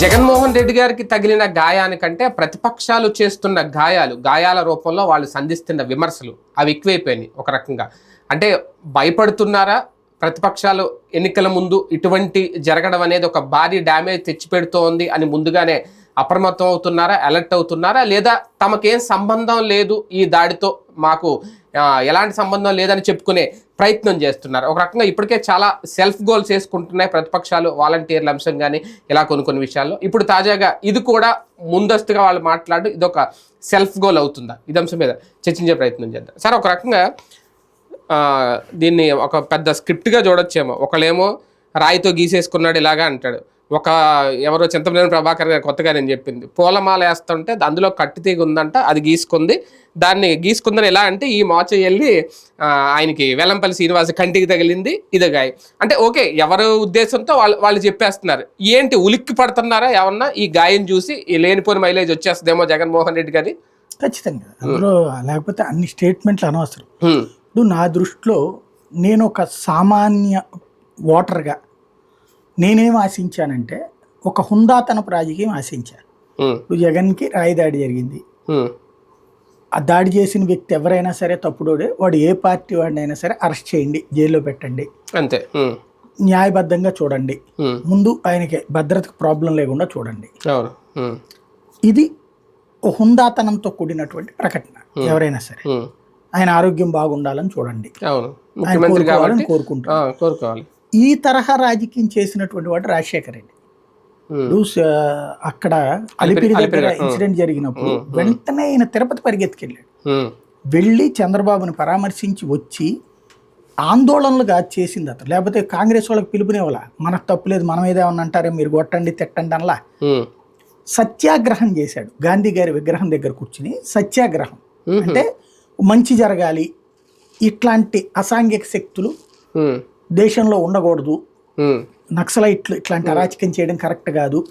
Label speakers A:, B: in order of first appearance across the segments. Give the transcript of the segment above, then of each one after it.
A: జగన్మోహన్ రెడ్డి గారికి తగిలిన గాయానికంటే ప్రతిపక్షాలు చేస్తున్న గాయాలు గాయాల రూపంలో వాళ్ళు సంధిస్తున్న విమర్శలు అవి ఎక్కువైపోయినాయి ఒక రకంగా. అంటే భయపడుతున్నారా? ప్రతిపక్షాలు ఎన్నికల ముందు ఇటువంటి జరగడం అనేది ఒక భారీ డ్యామేజ్ తెచ్చిపెడుతోంది అని ముందుగానే అప్రమత్తం అవుతున్నారా? అలర్ట్ అవుతున్నారా? లేదా తమకేం సంబంధం లేదు ఈ దాడితో మాకు ఎలాంటి సంబంధం లేదని చెప్పుకునే ప్రయత్నం చేస్తున్నారు. ఒక రకంగా ఇప్పటికే చాలా సెల్ఫ్ గోల్స్ చేసుకుంటున్నాయి ప్రతిపక్షాలు వాలంటీర్ల అంశం కానీ ఇలా కొన్ని కొన్ని విషయాల్లో. ఇప్పుడు తాజాగా ఇది కూడా ముందస్తుగా వాళ్ళు మాట్లాడు ఇది ఒక సెల్ఫ్ గోల్ అవుతుందా? ఇది అంశం మీద చర్చించే ప్రయత్నం చేద్దాం. సార్ ఒక రకంగా దీన్ని ఒక పెద్ద స్క్రిప్ట్గా చూడొచ్చేమో. ఒకళ్ళేమో రాయితో గీసేసుకున్నాడు ఇలాగా అంటాడు. ఒక ఎవరో చింతమనేని ప్రభాకర్ గారు కొత్తగా నేను చెప్పింది. పూలమాల వేస్తుంటే అందులో కట్టి తీగ ఉందంట అది గీసుకుంది. దాన్ని గీసుకుందని ఎలా అంటే ఈ మోచ వెళ్ళి ఆయనకి వెల్లంపల్లి శ్రీనివాస కంటికి తగిలింది ఇది గాయ అంటే ఓకే ఎవరు ఉద్దేశంతో వాళ్ళు వాళ్ళు చెప్పేస్తున్నారు. ఏంటి ఉలిక్కి పడుతున్నారా ఏమన్నా? ఈ గాయం చూసి ఈ లేనిపోని మైలేజ్ వచ్చేస్తుందేమో జగన్మోహన్ రెడ్డి గారి?
B: ఖచ్చితంగా. అందులో లేకపోతే అన్ని స్టేట్మెంట్లు అనవసరం. ఇప్పుడు నా దృష్టిలో నేను ఒక సామాన్య ఓటర్గా నేనేం ఆశించానంటే ఒక హుందాతనపు రాజకీయం ఆశించాను. ఇప్పుడు జగన్కి రాయి దాడి జరిగింది. ఆ దాడి చేసిన వ్యక్తి ఎవరైనా సరే తప్పుడోడే వాడు ఏ పార్టీ వాడినైనా సరే అరెస్ట్ చేయండి జైల్లో పెట్టండి.
A: అంతే.
B: న్యాయబద్ధంగా చూడండి. ముందు ఆయనకి భద్రతకు ప్రాబ్లం లేకుండా చూడండి. ఇది హుందాతనంతో కూడినటువంటి ప్రకటన ఎవరైనా సరే. ఆయన ఆరోగ్యం బాగుండాలని చూడండి. కోరుకోవాలని
A: ఆ, కోరుకోవాలి.
B: ఈ తరహా రాజకీయం చేసినటువంటి వాడు రాజశేఖర రెడ్డి. అక్కడ అలిపిరి దగ్గర ఇన్సిడెంట్ జరిగినప్పుడు వెంటనే ఆయన తిరుపతి పరిగెత్తుకెళ్ళాడు. వెళ్ళి చంద్రబాబుని పరామర్శించి వచ్చి ఆందోళనలుగా చేసింది అతను. లేకపోతే కాంగ్రెస్ వాళ్ళకి పిలుపునివ్వాల. మనకు తప్పులేదు మనం ఏదేమన్నా అంటారే మీరు కొట్టండి తిట్టండి అనలా. సత్యాగ్రహం చేశాడు. గాంధీ గారి విగ్రహం దగ్గర కూర్చుని సత్యాగ్రహం. అంటే మంచి జరగాలి ఇట్లాంటి అసాంఘిక శక్తులు. దేశంలో ఉండకూడదు. నక్సలైట్లు ఇట్లాంటి అరాచకం చేయడం కరెక్ట్ కాదు.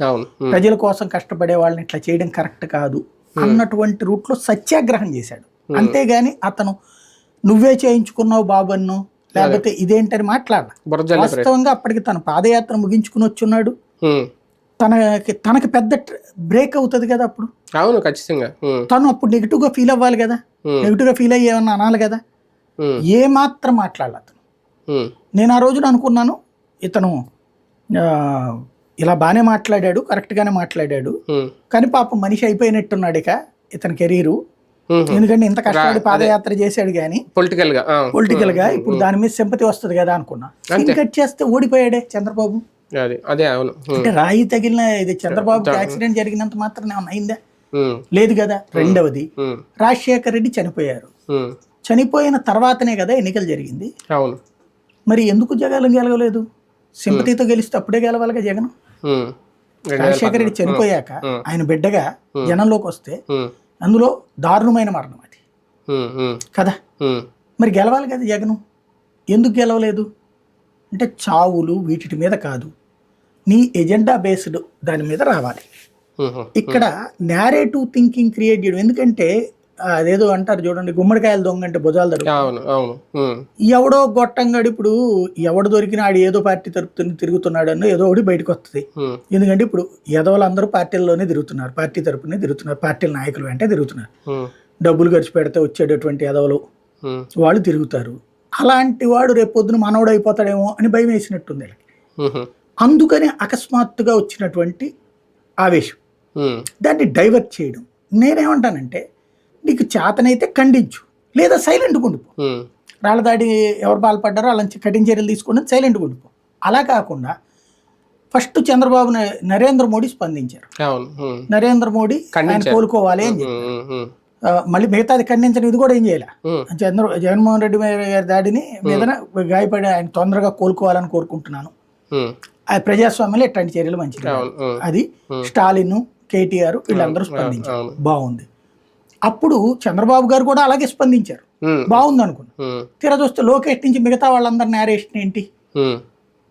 B: ప్రజల కోసం కష్టపడే వాళ్ళని ఇట్లా చేయడం కరెక్ట్ కాదు. అన్నటువంటి రూట్లో సత్యాగ్రహం చేశాడు. అంతేగాని అతను నువ్వే చేయించుకున్నావు బాబన్ను లేకపోతే ఇదేంటని
A: ప్రే-
B: వాస్తవంగా అప్పటికి తన పాదయాత్ర ముగించుకుని వచ్చున్నాడు. తనకి తనకి పెద్ద బ్రేక్ అవుతుంది కదా అప్పుడు.
A: అవును ఖచ్చితంగా.
B: తను అప్పుడు నెగిటివ్గా ఫీల్ అవ్వాలి కదా.
A: హ్మ్.
B: నెగిటివ్గా ఫీల్ అయ్యి ఏమన్నా అనాలి కదా. ఏ మాత్రం మాట్లాడాలి. నేను ఆ రోజున అనుకున్నాను ఇతను ఇలా బాగానే మాట్లాడాడు కరెక్ట్గానే మాట్లాడాడు. కానీ పాపం మనిషి అయిపోయినట్టున్నాడు ఇక ఇతని కెరీరు. ఎందుకంటే ఇంత కష్టపడి పాదయాత్ర చేశాడు కానీ పొలిటికల్గా. పొలిటికల్గా ఇప్పుడు దాని మీద సింపతి వస్తుంది కదా అనుకున్నా కట్ చేస్తే ఓడిపోయాడే చంద్రబాబు
A: అది అవును.
B: అంటే రాయి తగిలిన ఇది చంద్రబాబుకి యాక్సిడెంట్ జరిగినంత మాత్రం ఏమన్నా అయిందా. లేదు కదా రెండవది. రాజశేఖర్ రెడ్డి చనిపోయారు. చనిపోయిన తర్వాతనే కదా ఎన్నికలు జరిగింది
A: అవును
B: మరి ఎందుకు జగన్ గెలవలేదు? సింపతితో గెలిస్తే అప్పుడే గెలవాలిగా జగన్? రాజశేఖర రెడ్డి చనిపోయాక. ఆయన బిడ్డగా జనంలోకి వస్తే. అందులో దారుణమైన మరణం అది. కదా. మరి గెలవాలి కదా జగను? ఎందుకు గెలవలేదు? అంటే చావులు వీటి మీద కాదు. నీ ఎజెండా బేస్డ్ దాని మీద రావాలి. ఇక్కడ నేరేటివ్ థింకింగ్ క్రియేట్ చేయడం. ఎందుకంటే అదేదో అంటారు చూడండి గుమ్మడికాయలు దొంగ అంటే భుజాలు దొరుకు
A: అవును.
B: ఎవడో గొట్టంగాడు ఇప్పుడు ఎవడు దొరికినా ఆడు ఏదో పార్టీ తరపున తిరుగుతున్నాడు అన్న ఏదో ఒకటి బయటకు వస్తుంది. ఎందుకంటే ఇప్పుడు ఎదవలందరూ పార్టీల్లోనే తిరుగుతున్నారు పార్టీ తరపునే తిరుగుతున్నారు పార్టీల నాయకులు వెంటే తిరుగుతున్నారు. డబ్బులు ఖర్చు పెడితే వచ్చేటటువంటి ఎదవలు. వాళ్ళు తిరుగుతారు అలాంటి వాడు రేపు పొద్దున మనవడు అయిపోతాడేమో అని భయం వేసినట్టుంది వీళ్ళకి. అందుకని అకస్మాత్తుగా వచ్చినటువంటి ఆవేశం. దాన్ని డైవర్ట్ చేయడం నేనేమంటానంటే నీకు చేతనైతే ఖండించు లేదా సైలెంట్గా ఉండిపో. రాళ్ళ దాడి ఎవరు పాల్పడ్డారో అలా కఠిన చర్యలు తీసుకుని సైలెంట్గా ఉండిపో. అలా కాకుండా ఫస్ట్ చంద్రబాబు నరేంద్ర మోడీ స్పందించారు. నరేంద్ర మోడీ ఆయన. కోలుకోవాలి అని మళ్ళీ మిగతాది ఖండించడం ఇది కూడా ఏం చేయాలి. చంద్ర జగన్మోహన్ రెడ్డి గారి దాడిని మీదన గాయపడి ఆయన తొందరగా కోలుకోవాలని కోరుకుంటున్నాను. ఆ ప్రజాస్వామ్యంలో ఇట్లాంటి చర్యలు మంచిది. అది స్టాలిన్ కేటీఆర్ వీళ్ళందరూ స్పందించారు. బాగుంది. అప్పుడు చంద్రబాబు గారు కూడా అలాగే స్పందించారు. బాగుంది అనుకున్నా. తీరా చూస్తే లోకేష్ నుంచి మిగతా వాళ్ళందరినీ నేరేషన్ ఏంటి.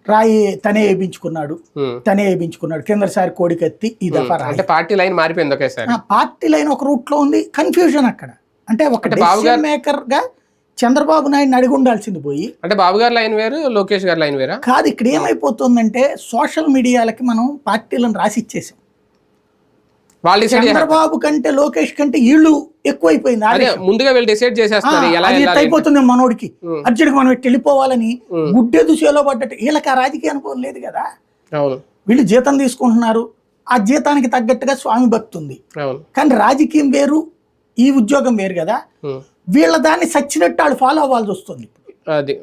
B: రాయి తనే వేయించుకున్నాడు. తనే వేయించుకున్నాడు. కిందసారి కోడికత్తి ఈ దఫా
A: అంటే పార్టీ లైన్ మారిపోయింది ఒకేసారి.
B: పార్టీ లైన్ ఒక రూట్లో ఉంది. కన్ఫ్యూజన్ అక్కడ. అంటే ఒక డెసిషన్ మేకర్గా చంద్రబాబు నాయుడు అడిగి ఉండాల్సింది పోయి.
A: అంటే బాబు గారి లైన్ వేరు లోకేష్ గారి లైన్ వేరా?
B: కాదు ఇక్కడ ఏమైపోతుందంటే సోషల్ మీడియాలకి మనం పార్టీలను రాసి ఇచ్చేసాం.
A: వాళ్ళు డిసైడ్
B: చంద్రబాబు కంటే లోకేష్ కంటే వీళ్ళు ఎక్కువైపోయింది
A: అదే. ముందుగా వీళ్ళు డిసైడ్ చేసేస్తారు
B: అది అయిపోతుంది మనోడికి
A: ఉం.
B: అర్జుడికి మనం వెళ్ళిపోవాలని
A: ఉం.
B: గుడ్డెదు చేలో పడ్డట్టు వీళ్ళకి ఆ రాజకీయ అనుభవం లేదు కదా వీళ్ళు జీతం తీసుకుంటున్నారు ఆ జీతానికి తగ్గట్టుగా స్వామి భక్తి ఉంది
A: అవును
B: కానీ రాజకీయం వేరు ఈ ఉద్యోగం వేరు కదా. వీళ్ళ దాన్ని సచ్చినట్టు వాళ్ళు ఫాలో అవ్వాల్సి వస్తుంది
A: అది.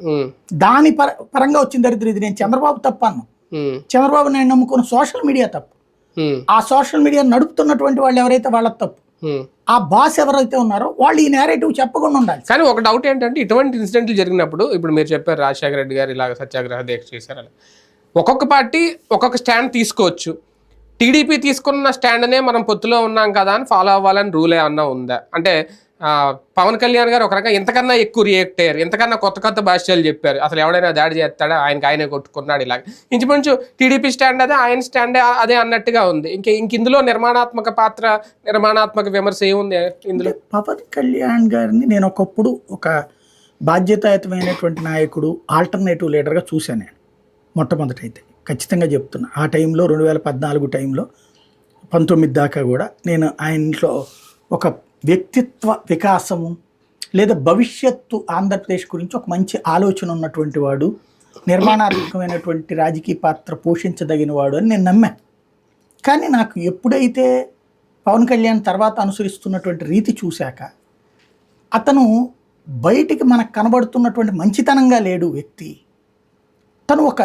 B: దాని పర పరంగా వచ్చిన దరిద్రం ఇది నేను చంద్రబాబు తప్ప అన్ను
A: ఉమ్.
B: చంద్రబాబు నాయుడు నమ్ముకున్న సోషల్ మీడియా తప్పు. ఆ సోషల్ మీడియా నడుపుతున్నటువంటి వాళ్ళు ఎవరైతే వాళ్ళ తప్పు. ఆ బాస్ ఎవరైతే ఉన్నారో వాళ్ళు ఈ నేరేటివ్ చెప్పకుండా ఉండాలి.
A: కానీ ఒక డౌట్ ఏంటంటే ఇటువంటి ఇన్సిడెంట్లు జరిగినప్పుడు ఇప్పుడు మీరు చెప్పారు రాజశేఖర రెడ్డి గారు ఇలాగ సత్యాగ్రహ దీక్ష చేశారని ఒక్కొక్క పార్టీ ఒక్కొక్క స్టాండ్ తీసుకోవచ్చు. టీడీపీ తీసుకున్న స్టాండ్నే మనం పొత్తులో ఉన్నాం కదా అని ఫాలో అవ్వాలని రూల్ ఏమన్నా ఉందా? అంటే పవన్ కళ్యాణ్ గారు ఒక రకంగా ఇంతకన్నా ఎక్కువ రియాక్ట్ అయ్యారు. ఇంతకన్నా కొత్త కొత్త భాషలు చెప్పారు. అసలు ఎవడైనా దాడి చేస్తాడా? ఆయనకి ఆయనే కొట్టుకున్నాడు ఇలాగ. ఇంచుమించు టీడీపీ స్టాండ్ అదే ఆయన స్టాండ్ అదే అన్నట్టుగా ఉంది. ఇంక ఇంక ఇందులో నిర్మాణాత్మక పాత్ర నిర్మాణాత్మక విమర్శ ఏముంది ఇందులో?
B: పవన్ కళ్యాణ్ గారిని నేను ఒకప్పుడు ఒక బాధ్యతాయుతమైనటువంటి నాయకుడు ఆల్టర్నేటివ్ లీడర్గా చూశాను నేను అయితే ఖచ్చితంగా చెప్తున్నా. ఆ టైంలో రెండు వేల పద్నాలుగు టైంలో పంతొమ్మిది దాకా కూడా నేను ఆయన ఇంట్లో ఒక వ్యక్తిత్వ వికాసము లేదా భవిష్యత్తు ఆంధ్రప్రదేశ్ గురించి ఒక మంచి ఆలోచన ఉన్నటువంటి వాడు నిర్మాణాత్మకమైనటువంటి రాజకీయ పాత్ర పోషించదగిన వాడు అని నేను నమ్మాను కానీ నాకు ఎప్పుడైతే పవన్ కళ్యాణ్ తర్వాత అనుసరిస్తున్నటువంటి రీతి చూశాక అతను బయటికి మనకు కనబడుతున్నటువంటి మంచితనంగా లేడు వ్యక్తి. తను ఒక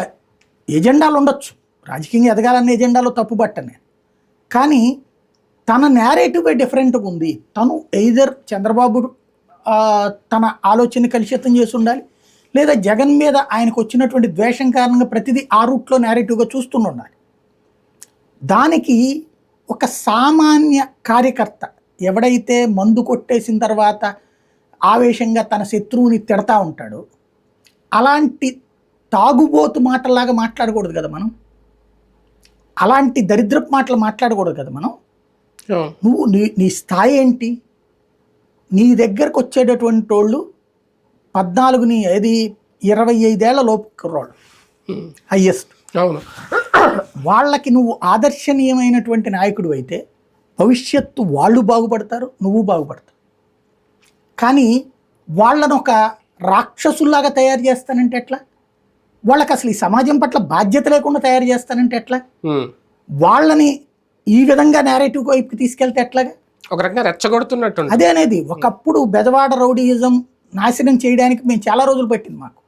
B: ఎజెండాలు ఉండొచ్చు రాజకీయంగా ఎదగాలన్న ఎజెండాలో తప్పుబట్టనే. కానీ తన నేరేటివ్ డిఫరెంట్గా ఉంది. తను ఎయిదర్ చంద్రబాబు తన ఆలోచన కలుషితం చేసి ఉండాలి లేదా జగన్ మీద ఆయనకు వచ్చినటువంటి ద్వేషం కారణంగా ప్రతిదీ ఆ రూట్లో నేరేటివ్గా చూస్తుండి ఉండాలి. దానికి ఒక సామాన్య కార్యకర్త ఎవడైతే మందు కొట్టేసిన తర్వాత ఆవేశంగా తన శత్రువుని తిడతా ఉంటాడో అలాంటి తాగుబోతు మాటల్లాగా మాట్లాడకూడదు కదా మనం? అలాంటి దరిద్రపు మాటలు మాట్లాడకూడదు కదా మనం? నువ్వు నీ నీ స్థాయి ఏంటి? నీ దగ్గరకు వచ్చేటటువంటి వాళ్ళు పద్నాలుగుని ఏది ఇరవై ఐదేళ్ళ లోపు కుర్రోళ్ళు. హయ్యెస్ట్
A: అవును.
B: వాళ్ళకి నువ్వు ఆదర్శనీయమైనటువంటి నాయకుడు అయితే భవిష్యత్తు వాళ్ళు బాగుపడతారు నువ్వు బాగుపడతావు. కానీ వాళ్ళను ఒక రాక్షసుల్లాగా తయారు చేస్తానంటే ఎట్లా? వాళ్ళకి అసలు ఈ సమాజం పట్ల బాధ్యత లేకుండా తయారు చేస్తానంటే ఎట్లా. వాళ్ళని ఈ విధంగా నేరేటివ్ వైపుకి తీసుకెళ్తే ఎట్లాగా?
A: ఒక రకంగా రెచ్చగొడుతున్నట్టు
B: అదే అనేది ఒకప్పుడు బెజవాడ రౌడీయిజం నాశనం చేయడానికి మేము చాలా రోజులు పట్టింది మాకు.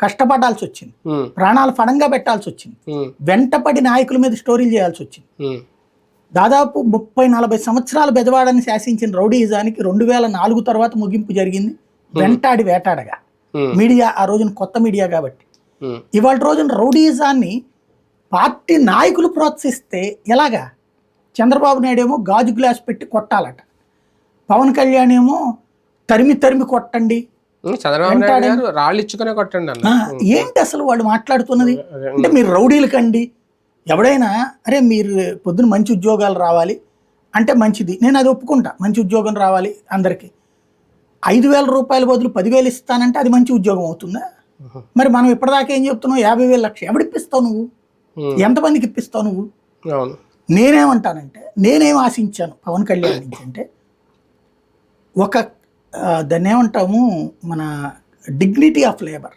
B: కష్టపడాల్సి వచ్చింది. ప్రాణాలు ఫడంగా పెట్టాల్సి వచ్చింది. వెంటపడి నాయకుల మీద స్టోరీలు చేయాల్సి వచ్చింది. దాదాపు ముప్పై నలభై సంవత్సరాలు బెజవాడని శాసించిన రౌడీయిజానికి రెండు వేల నాలుగు తర్వాత ముగింపు జరిగింది. వెంటాడి వేటాడగా. మీడియా ఆ రోజున కొత్త మీడియా కాబట్టి. ఇవాళ రోజున రౌడీయిజాన్ని పార్టీ నాయకులు ప్రోత్సహిస్తే ఎలాగా? చంద్రబాబు నాయుడు ఏమో గాజు గ్లాస్ పెట్టి కొట్టాలట. పవన్ కళ్యాణ్ ఏమో తరిమి తరిమి కొట్టండి.
A: చంద్రబాబు నాయుడు గారు రాళ్ళు ఇచ్చుకునే కొట్టండి అన్న.
B: ఆ, ఏంటి అసలు వాళ్ళు మాట్లాడుతున్నది అంటే మీరు రౌడీలు కండి. ఎవడైనా అరే మీరు పొద్దున మంచి ఉద్యోగాలు రావాలి. అంటే మంచిది. నేను అది ఒప్పుకుంటా. మంచి ఉద్యోగం రావాలి అందరికీ. ఐదు వేల రూపాయల బదులు పదివేలు ఇస్తానంటే అది మంచి ఉద్యోగం అవుతుందా? మరి మనం ఇప్పటిదాకా ఏం చెప్తున్నావు యాభై వేలు లక్ష. ఎవడిప్పిస్తావు నువ్వు. ఎంతమందికి ఇప్పిస్తావు నువ్వు? నేనేమంటానంటే నేనేం ఆశించాను పవన్ కళ్యాణ్ నుంచి అంటే ఒక దాన్ని ఏమంటాము మన డిగ్నిటీ ఆఫ్ లేబర్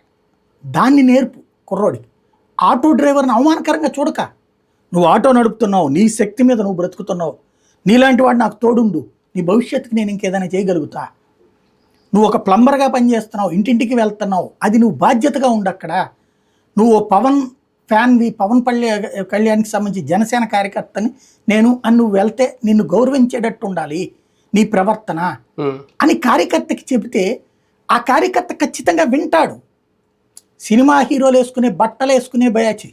B: దాన్ని నేర్పు కుర్రోడికి. ఆటో డ్రైవర్ని అవమానకరంగా చూడక నువ్వు ఆటో నడుపుతున్నావు నీ శక్తి మీద నువ్వు బ్రతుకుతున్నావు నీలాంటి వాడు నాకు తోడుండు నీ భవిష్యత్తుకి నేను ఇంకేదైనా చేయగలుగుతా. నువ్వు ఒక ప్లంబర్గా పనిచేస్తున్నావు ఇంటింటికి వెళ్తున్నావు అది నువ్వు బాధ్యతగా ఉండు అక్కడ. నువ్వు పవన్ పవన్ ఫ్యాన్వి పవన్ పల్లె కళ్యాణ్కి సంబంధించి జనసేన కార్యకర్తని నేను అని నువ్వు వెళ్తే నిన్ను గౌరవించేటట్టు ఉండాలి నీ ప్రవర్తన. అని కార్యకర్తకి చెబితే ఆ కార్యకర్త ఖచ్చితంగా వింటాడు సినిమా హీరోలు వేసుకునే బట్టలు వేసుకునే బ్యాచ్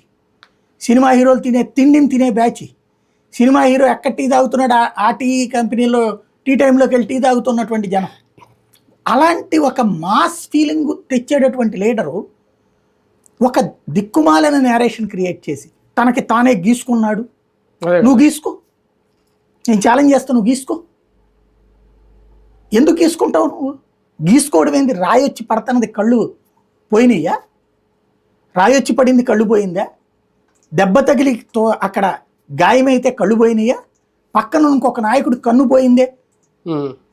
B: సినిమా హీరోలు తినే తిండిని తినే బ్యాచ్ సినిమా హీరో ఎక్కడ టీ తాగుతున్నాడు ఆ టీ కంపెనీలో టీ టైంలోకి వెళ్ళి టీ తాగుతున్నటువంటి జనం అలాంటి ఒక మాస్ ఫీలింగ్ తెచ్చేటటువంటి లీడరు ఒక దిక్కుమాలిన నేరేషన్ క్రియేట్ చేసి తనకి తానే గీసుకున్నాడు. నువ్వు గీసుకో. నేను ఛాలెంజ్ చేస్తా నువ్వు గీసుకో. ఎందుకు గీసుకుంటావు నువ్వు? గీసుకోవడం ఏంది? రాయొచ్చి పడతన్నది కళ్ళు పోయినాయా? రాయొచ్చి పడింది కళ్ళు పోయిందా? దెబ్బ తగిలి అక్కడ గాయమైతే కళ్ళు పోయినాయా? పక్కన ఇంకొక నాయకుడు కన్ను పోయిందే?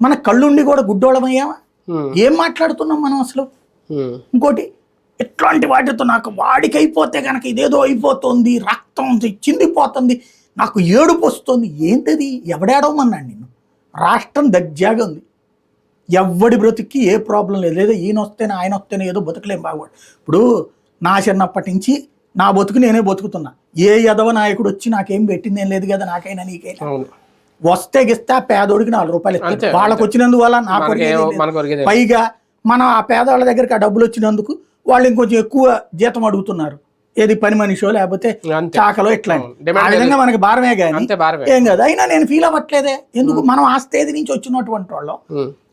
B: మన కళ్ళుండి కూడా గుడ్డోళమయ్యామా ఏం మాట్లాడుతున్నాం మనం అసలు? ఇంకోటి ఎట్లాంటి వాటితో నాకు వాడికి అయిపోతే కనుక ఇదేదో అయిపోతుంది రక్తం చిందిపోతుంది నాకు ఏడుపు వస్తుంది. ఏంటది? ఎవడేడవమన్నాడు నిన్ను? రాష్ట్రం దర్జాగా ఉంది. ఎవడి బ్రతికి ఏ ప్రాబ్లం లేదు. లేదా ఈయన వస్తేనే ఆయన వస్తేనే ఏదో బతుకులేం బాగుపడు ఇప్పుడు నా చిన్నప్పటి నుంచి నా బతుకు నేనే బతుకుతున్నా. ఏ యదవ నాయకుడు వచ్చి నాకేం పెట్టింది ఏం లేదు కదా నాకైనా నీకైనా. వస్తే గిస్తే ఆ పేదోడికి నాలుగు రూపాయలు ఇస్తారు.
A: అంతే,
B: వాళ్ళకి వచ్చినందువల్ల నాకు. పైగా మనం ఆ పేదవాళ్ళ దగ్గరికి ఆ డబ్బులు వచ్చినందుకు వాళ్ళు ఇంకొంచెం ఎక్కువ జీతం అడుగుతున్నారు. ఏది పని మనిషో లేకపోతే చాకలో ఇట్లా ఆ విధంగా మనకి భారమే కానీ ఏం కాదు. అయినా నేను ఫీల్ అవ్వట్లేదే. ఎందుకు? మనం ఆ స్టేజ్ నుంచి వచ్చినటువంటి వాళ్ళం.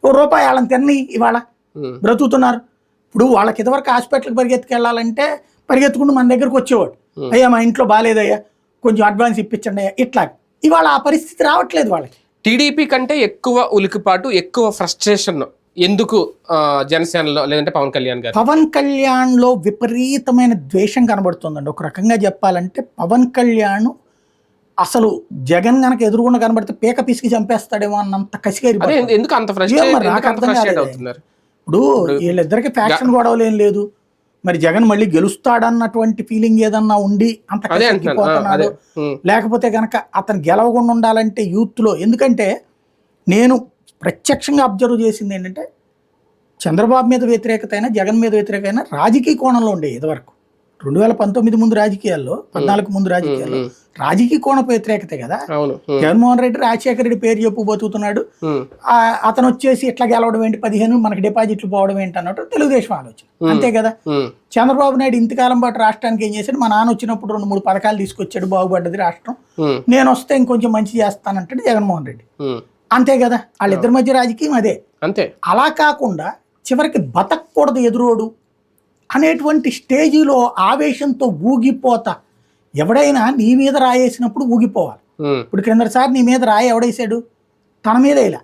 B: ఓ రూపాయి వాళ్ళని తిని ఇవాళ బ్రతుకుతున్నారు. ఇప్పుడు వాళ్ళకి ఇదివరకు హాస్పిటల్కి పరిగెత్తుకెళ్ళాలంటే పరిగెత్తుకుంటూ మన దగ్గరకు వచ్చేవాడు. అయ్యా మా ఇంట్లో బాగాలేదయ్యా కొంచెం అడ్వాన్స్ ఇప్పించండి అయ్యా ఇట్లా. ఇవాళ ఆ పరిస్థితి రావట్లేదు వాళ్ళకి.
A: టీడీపీ కంటే ఎక్కువ ఉలికిపాటు ఎక్కువ ఫ్రస్ట్రేషన్ ఎందుకు జనసేనలో లేదంటే పవన్ కళ్యాణ్ గారు?
B: పవన్ కళ్యాణ్లో విపరీతమైన ద్వేషం కనబడుతుందండి. ఒక రకంగా చెప్పాలంటే పవన్ కళ్యాణ్ అసలు జగన్ గనక ఎదురుగుండా కనబడితే పీక పిసికి చంపేస్తాడేమో అన్నంత కసిగా
A: ఎందుకు అంత
B: ఇప్పుడు వీళ్ళిద్దరికి ఫ్యాక్షన్ గొడవలు ఏం లేదు. మరి జగన్ మళ్ళీ గెలుస్తాడన్నటువంటి ఫీలింగ్ ఏదన్నా ఉండి అంత లేకపోతే కనుక అతను గెలవకుండా ఉండాలంటే యూత్లో ఎందుకంటే నేను ప్రత్యక్షంగా అబ్జర్వ్ చేసింది ఏంటంటే చంద్రబాబు మీద వ్యతిరేకత అయినా జగన్ మీద వ్యతిరేకత అయినా రాజకీయ కోణంలో ఉండే ఇదివరకు రెండు వేల పంతొమ్మిది ముందు రాజకీయాల్లో పద్నాలుగు ముందు రాజకీయాల్లో రాజకీయ కోణపు వ్యతిరేకతే కదా? జగన్మోహన్ రెడ్డి రాజశేఖర రెడ్డి పేరు చెప్పు బతుకుతున్నాడు. అతను వచ్చేసి ఇట్లా గెలవడం ఏంటి? పదిహేను మనకి డిపాజిట్లు పోవడం ఏంటి అన్నట్టు తెలుగుదేశం ఆలోచన. అంతే కదా? చంద్రబాబు నాయుడు ఇంతకాలం పాటు రాష్ట్రానికి ఏం చేశాడు? మా నాన్న వచ్చినప్పుడు రెండు మూడు పథకాలు తీసుకొచ్చాడు బాగుపడ్డది రాష్ట్రం. నేను వస్తే ఇంకొంచెం మంచి చేస్తానంటాడు జగన్మోహన్ రెడ్డి. అంతే కదా? వాళ్ళిద్దరి మధ్య రాజకీయం అదే.
A: అంతే.
B: అలా కాకుండా చివరికి బతకూడదు ఎదురోడు అనేటువంటి స్టేజిలో ఆవేశంతో ఊగిపోతా ఎవడైనా నీ మీద రాయేసినప్పుడు ఊగిపోవాలి. ఇప్పుడు క్రిందసారి నీ మీద రాయి ఎవడేసాడు? తన మీద ఇలా.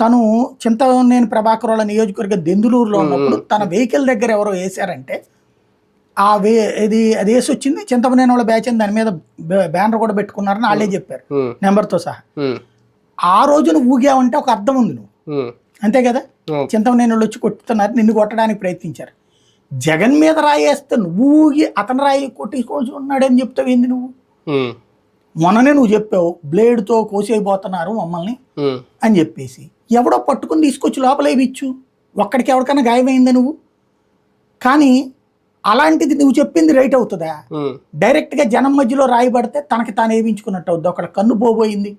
B: తను చింతనేని ప్రభాకర్ వాళ్ళ నియోజకవర్గ దెందులూరులో ఉన్నప్పుడు తన వెహికల్ దగ్గర ఎవరో వేశారంటే ఆ వే ఇది అది వేసి వచ్చింది చింతమనేని వాళ్ళ బ్యాచ్ దాని మీద బ్యా- బ్యానర్ కూడా పెట్టుకున్నారని వాళ్ళే చెప్పారు. నెంబర్తో సహా. ఆ రోజున ఊగావంటే ఒక అర్థం ఉంది నువ్వు. అంతే కదా? చింతమనేని వాళ్ళు వచ్చి కొట్టుతున్నారు నిన్ను కొట్టడానికి ప్రయత్నించారు. జగన్ మీద రాయేస్తే నువ్వు ఊగి అతను రాయి కొట్టించుకోవచ్చు ఉన్నాడని చెప్తావు ఏంది నువ్వు? మొన్ననే నువ్వు చెప్పావు బ్లేడ్తో కోసేయబోతున్నారు మమ్మల్ని అని చెప్పేసి. ఎవడో పట్టుకుని తీసుకొచ్చి లోపల వేయించు ఒక్కడికి ఎవరికైనా గాయమైందా నువ్వు? కానీ అలాంటిది నువ్వు చెప్పింది రైట్ అవుతుందా? డైరెక్ట్గా జనం మధ్యలో రాయబడితే తనకి తాను వేయించుకున్నట్టు అవుద్ది. ఒకళ్ళ కన్ను పోబోయింది.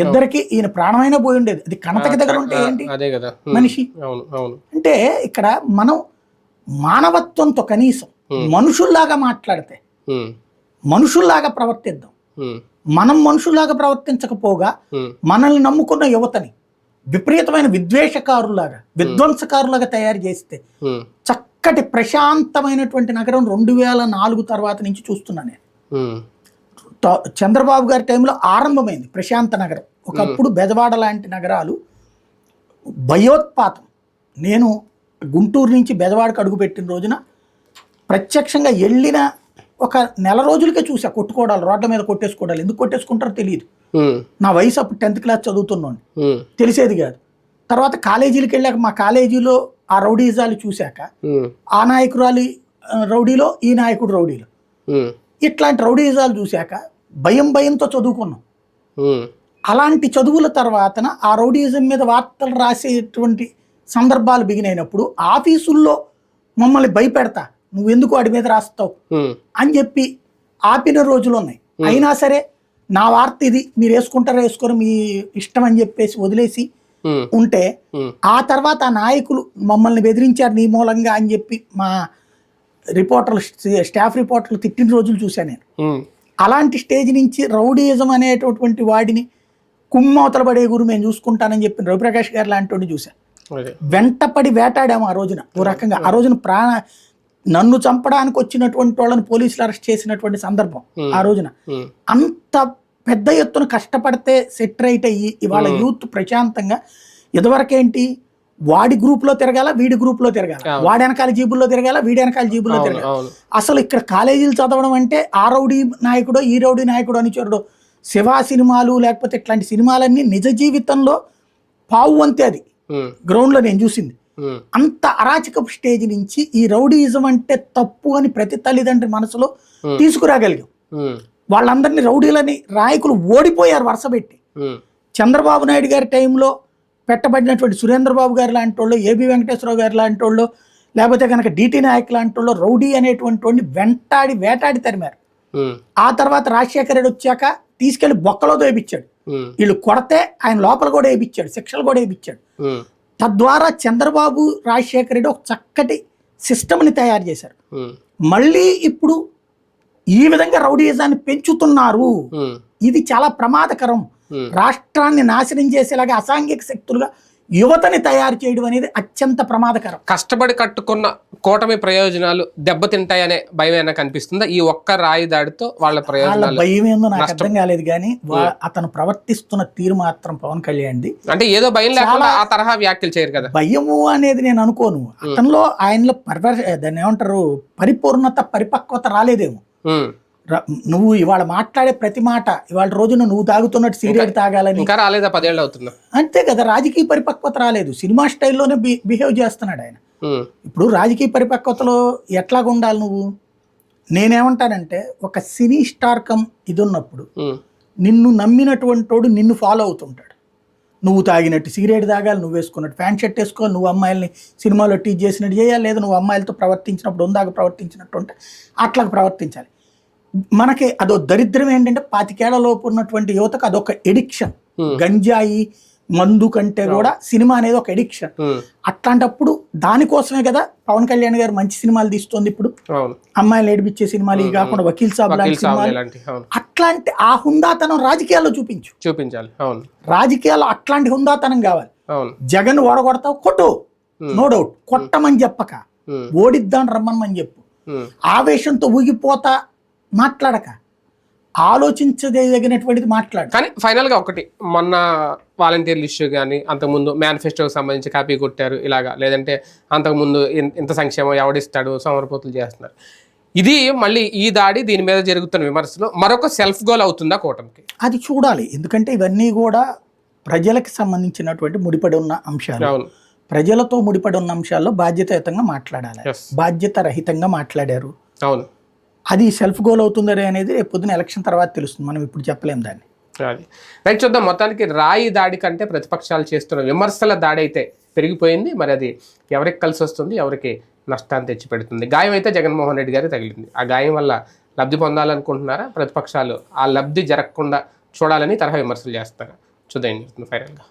B: ఇద్దరికి ఈయన ప్రాణమైన పోయి ఉండేది. అది కనతకి దగ్గర ఉంటే ఏంటి?
A: అదే కదా. ఉమ్,
B: మనిషి. అంటే ఇక్కడ మనం మానవత్వంతో కనీసం మనుషుల్లాగా మాట్లాడితే మనుషుల్లాగా ప్రవర్తిద్దాం. మనం మనుషుల్లాగా ప్రవర్తించకపోగా మనల్ని నమ్ముకున్న యువతని విపరీతమైన విద్వేషకారులాగా విధ్వంసకారులాగా తయారు చేస్తే చక్కటి ప్రశాంతమైనటువంటి నగరం రెండు వేల నాలుగు తర్వాత నుంచి చూస్తున్నా నేను. చంద్రబాబు గారి టైంలో ఆరంభమైంది ప్రశాంత నగరం. ఒకప్పుడు బెజవాడ లాంటి నగరాలు భయోత్పాతం. నేను గుంటూరు నుంచి బెజవాడకు అడుగుపెట్టిన రోజున ప్రత్యక్షంగా వెళ్ళిన ఒక నెల రోజులకే చూసా కొట్టుకోవడాలు రోడ్ల మీద కొట్టేసుకోవడాలు. ఎందుకు కొట్టేసుకుంటారో తెలియదు నా వయసు అప్పుడు టెన్త్ క్లాస్ చదువుతున్నాను. తెలిసేది కాదు. తర్వాత కాలేజీలకు వెళ్ళాక మా కాలేజీలో ఆ రౌడీజాలు చూశాక ఆ నాయకురాలి రౌడీలో ఈ నాయకుడు రౌడీలో. ఇట్లాంటి రౌడీజాలు చూశాక భయం భయంతో చదువుకున్నాం. అలాంటి చదువుల తర్వాతన ఆ రౌడీజం మీద వార్తలు రాసేటువంటి సందర్భాలు బిగినైనప్పుడు ఆఫీసుల్లో మమ్మల్ని భయపెడతా నువ్వు ఎందుకు వాడి మీద రాస్తావు? అని చెప్పి ఆపిన రోజులు ఉన్నాయి. అయినా సరే నా వార్త ఇది మీరు వేసుకుంటారా వేసుకొని మీ ఇష్టం అని చెప్పేసి వదిలేసి ఉంటే ఆ తర్వాత ఆ నాయకులు మమ్మల్ని బెదిరించారు నీ మూలంగా అని చెప్పి మా రిపోర్టర్లు స్టాఫ్ రిపోర్టర్లు తిట్టిన రోజులు చూశాను నేను. అలాంటి స్టేజ్ నుంచి రౌడీయిజం అనేటటువంటి వాడిని కుమ్మవతల పడే గురు మేము చూసుకుంటానని చెప్పిన రవిప్రకాష్ గారు లాంటి
A: అదే.
B: వెంటపడి వేటాడాము ఆ రోజున ఓ రకంగా. ఆ రోజున ప్రాణ నన్ను చంపడానికి వచ్చినటువంటి వాళ్ళని పోలీసులు అరెస్ట్ చేసినటువంటి సందర్భం ఆ రోజున. అంత పెద్ద ఎత్తున కష్టపడితే సెట్ రైట్ అయ్యి ఇవాళ యూత్ ప్రశాంతంగా ఇదివరకేంటి వాడి గ్రూప్లో తిరగాల వీడి గ్రూప్లో తిరగాల వాడి వెనకాల జీబుల్లో తిరగాల వీడి వెనకాల జీబుల్లో తిరగాల. అసలు ఇక్కడ కాలేజీలు చదవడం అంటే ఆ రౌడీ నాయకుడో ఈ రౌడీ నాయకుడో అనుచరుడు శివ సినిమాలు లేకపోతే ఇట్లాంటి సినిమాలన్నీ నిజ జీవితంలో పావు అంతే అది.
A: ఉమ్,
B: గ్రౌండ్లో నేను చూసింది. అంత అరాచకపు స్టేజ్ నుంచి ఈ రౌడీయిజం అంటే తప్పు అని ప్రతి తల్లిదండ్రి మనసులో. తీసుకురాగలిగాం. వాళ్ళందరినీ రౌడీలని నాయకులు ఓడిపోయారు వరుసపెట్టి
A: ఉమ్,
B: చంద్రబాబు నాయుడు గారి టైంలో పెట్టబడినటువంటి సురేంద్రబాబు గారు లాంటి వాళ్ళు ఏబి వెంకటేశ్వరరావు గారు లాంటి వాళ్ళు లేకపోతే కనుక డిటి నాయక్ లాంటి వాళ్ళు రౌడీ అనేటువంటి వాడిని వెంటాడి వేటాడి తరిమారు. ఆ తర్వాత రాజశేఖర రెడ్డి వచ్చాక తీసుకెళ్ళి బొక్కలో
A: ఉమ్,
B: వీళ్ళు కొడితే ఆయన లోపల కూడా వేయించాడు శిక్షలు కూడా వేయించాడు తద్వారా చంద్రబాబు రాజశేఖర రెడ్డి ఒక చక్కటి సిస్టమ్ని తయారు చేశారు. మళ్ళీ ఇప్పుడు ఈ విధంగా రౌడీయిజాన్ని పెంచుతున్నారు. ఇది చాలా ప్రమాదకరం. రాష్ట్రాన్ని నాశనం చేసేలాగా అసాంఘిక శక్తులుగా యువతని తయారు చేయడం అనేది అత్యంత ప్రమాదకరం.
A: కష్టపడి కట్టుకున్న కూటమి ప్రయోజనాలు దెబ్బతింటాయనే భయం ఏమైనా కనిపిస్తుందా? ఈ ఒక్క రాయి దాడితో వాళ్ళ ప్రయోజనాలు
B: భయం ఏందో నాకు. అర్థం కాలేదు కానీ అతను ప్రవర్తిస్తున్న తీరు మాత్రం పవన్ కళ్యాణ్ది.
A: అంటే ఏదో భయం లేకుండా ఆ తరహా వ్యాఖ్యలు చేయరు కదా?
B: భయము అనేది నేను అనుకోను. అతనిలో ఆయనలో పర్వర్ దాన్ని ఏమంటారు? పరిపూర్ణత పరిపక్వత రాలేదేమో. నువ్వు ఇవాళ మాట్లాడే ప్రతి మాట ఇవాళ రోజున నువ్వు తాగుతున్నట్టు సిగరెట్ తాగాలని.
A: ఇంకా రాలేదా పదేళ్ళు అవుతుందా
B: అంతే కదా రాజకీయ పరిపక్వత రాలేదు. సినిమా స్టైల్లోనే బిహేవ్ చేస్తున్నాడు ఆయన. ఇప్పుడు రాజకీయ పరిపక్వతలో ఎట్లాగ ఉండాలి నువ్వు? నేనేమంటానంటే ఒక సినీ స్టార్ కమ్ ఇది ఉన్నప్పుడు నిన్ను నమ్మినటువంటి వాడు నిన్ను ఫాలో అవుతుంటాడు. నువ్వు తాగినట్టు సిగరెట్ తాగాలి నువ్వు వేసుకున్నట్టు ప్యాంట్ షర్ట్ వేసుకోవాలి నువ్వు అమ్మాయిల్ని సినిమాలో టీచ్ చేసినట్టు చేయాలి లేదా నువ్వు అమ్మాయిలతో ప్రవర్తించినప్పుడు ఉందాక ప్రవర్తించినట్టు ఉంటే అట్లాగ ప్రవర్తించాలి. మనకి అదో దరిద్రం ఏంటంటే పాతికేళ్ళ లోపు ఉన్నటువంటి యువతకు అదొక ఎడిక్షన్
A: Hmm.
B: గంజాయి మందు కంటే కూడా సినిమా అనేది ఒక ఎడిక్షన్
A: ఉమ్,
B: అట్లాంటప్పుడు దానికోసమే కదా పవన్ కళ్యాణ్ గారు మంచి సినిమాలు తీస్తోంది ఇప్పుడు. అమ్మాయిలు ఏడిపించే సినిమాలు ఇవి కాకుండా వకీల్ సాబ్ లాంటి సినిమాలు. అట్లాంటి ఆ హుందాతనం రాజకీయాల్లో చూపించు.
A: చూపించాలి
B: రాజకీయాల్లో అట్లాంటి హుందాతనం కావాలి. జగన్ ఓడగొడతావు కొట్టు.
A: Hmm.
B: నో డౌట్ కొట్టమని చెప్పక. ఓడిద్దాం రమ్మని చెప్పు. ఆవేశంతో ఊగిపోతా మాట్లాడక. ఆలోచించదగినటువంటిది మాట్లాడు.
A: కానీ ఫైనల్గా ఒకటి మొన్న వాలంటీర్ల ఇష్యూ కానీ అంతకుముందు మేనిఫెస్టోకి సంబంధించి కాపీ కొట్టారు ఇలాగా లేదంటే అంతకుముందు ఇంత సంక్షేమం ఎవడిస్తాడు సమరపోతులు చేస్తున్నారు. ఇది మళ్ళీ ఈ దాడి దీని మీద జరుగుతున్న విమర్శలు మరొక సెల్ఫ్ గోల్ అవుతుందా కూటమికి?
B: అది చూడాలి. ఎందుకంటే ఇవన్నీ కూడా ప్రజలకు సంబంధించినటువంటి ముడిపడి ఉన్న అంశాలు.
A: అవును.
B: ప్రజలతో ముడిపడి ఉన్న అంశాల్లో బాధ్యతాయుతంగా మాట్లాడాలి. బాధ్యత రహితంగా మాట్లాడారు.
A: అవును.
B: అది సెల్ఫ్ గోల్ అవుతుందని అనేది రేపు పొద్దున ఎలక్షన్ తర్వాత తెలుస్తుంది. మనం ఇప్పుడు చెప్పలేము దాన్ని.
A: రైట్ చూద్దాం. మొత్తానికి రాయి దాడి కంటే ప్రతిపక్షాలు చేస్తున్న విమర్శల దాడి అయితే పెరిగిపోయింది. మరి అది ఎవరికి కలిసి వస్తుంది? ఎవరికి నష్టాన్ని తెచ్చి పెడుతుంది? గాయం అయితే జగన్మోహన్ రెడ్డి గారికి తగిలింది. ఆ గాయం వల్ల లబ్ధి పొందాలనుకుంటున్నారా? ప్రతిపక్షాలు ఆ లబ్ధి జరగకుండా చూడాలని తరహా విమర్శలు చేస్తారా? చూద్దాం. ఫైనల్గా